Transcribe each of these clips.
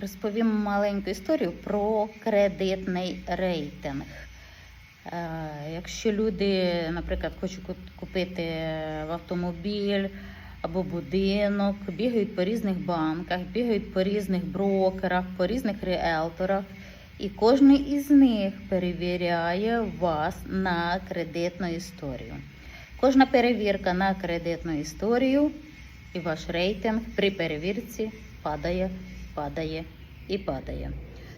Розповім маленьку історію про кредитний рейтинг. Е, Якщо люди, наприклад, хочуть купити в автомобіль або будинок, бігають по різних банках, бігають по різних брокерах, по різних ріелторах, і кожен із них перевіряє вас на кредитну історію. Кожна перевірка на кредитну історію і ваш рейтинг при перевірці падає, падає і падає.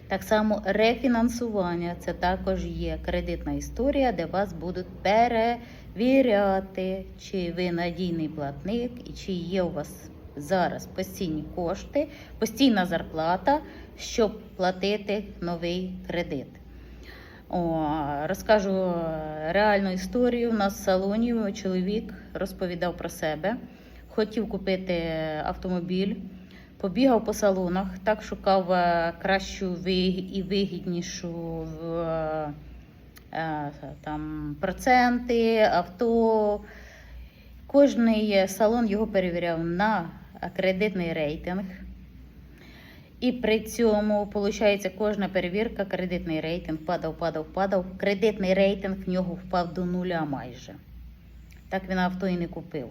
Так само рефінансування це також є кредитна історія, де вас будуть перевіряти, чи ви надійний платник і чи є у вас зараз постійні кошти, постійна зарплата, щоб платити новий кредит. О, розкажу реальну історію. У нас в салоні чоловік розповідав про себе. Хотів купити автомобіль, побігав по салонах, так шукав е, кращу і вигіднішу е, е, там, проценти, авто. Кожний салон його перевіряв на кредитний рейтинг. І при цьому, виходить, кожна перевірка, кредитний рейтинг падав, падав, падав. Кредитний рейтинг в нього впав до нуля майже. Так він авто і не купив.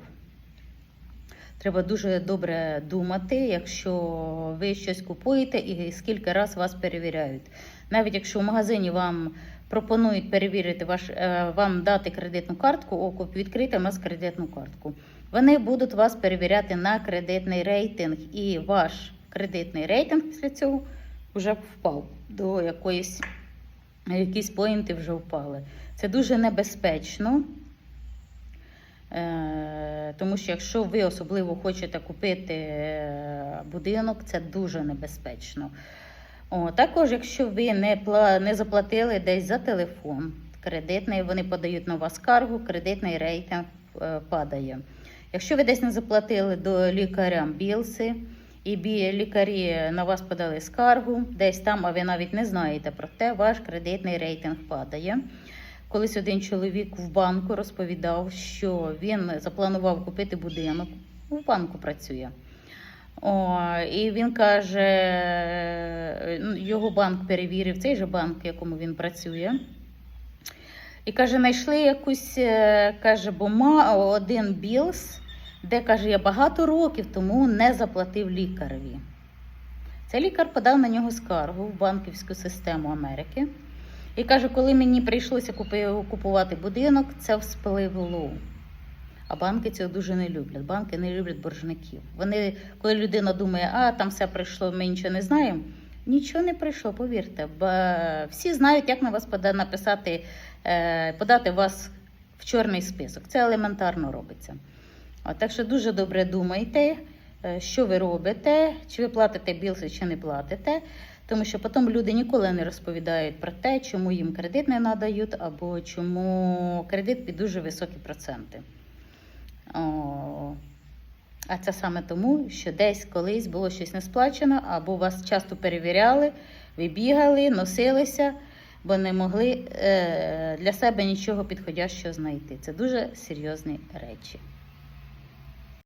Треба дуже добре думати, якщо ви щось купуєте і скільки раз вас перевіряють. Навіть якщо в магазині вам пропонують перевірити ваш, е, вам дати кредитну картку, окуп, відкрити у нас кредитну картку. Вони будуть вас перевіряти на кредитний рейтинг, і ваш кредитний рейтинг після цього вже впав до якоїсь якісь поінти вже впали. Це дуже небезпечно. Е, Тому що якщо ви особливо хочете купити е, будинок, це дуже небезпечно. О, також, якщо ви не, не заплатили десь за телефон кредитний, вони подають на вас скаргу, кредитний рейтинг е, падає. Якщо ви десь не заплатили до лікаря білси, і лікарі на вас подали скаргу, десь там, а ви навіть не знаєте про те, ваш кредитний рейтинг падає. Колись один чоловік в банку розповідав, що він запланував купити будинок, в банку працює. О, і він каже, його банк перевірив, цей же банк, в якому він працює. І каже, знайшли якусь е, каже, бума, один білс, де каже, я багато років тому не заплатив лікареві. Цей лікар подав на нього скаргу в банківську систему Америки. І каже, коли мені прийшлося купувати будинок, це вспливло. А банки цього дуже не люблять. Банки не люблять боржників. Вони, коли людина думає, а там все прийшло, ми нічого не знаємо. Нічого не прийшло, повірте. Бо всі знають, як на вас написати, е, подати вас в чорний список. Це елементарно робиться. Так що дуже добре думайте, е, що ви робите, чи ви платите білси, чи не платите. Тому що потім люди ніколи не розповідають про те, чому їм кредит не надають, або чому кредит під дуже високі проценти. О, а це саме тому, що десь колись було щось не сплачено, або вас часто перевіряли, ви бігали, носилися, бо не могли е, для себе нічого підходящого знайти. Це дуже серйозні речі.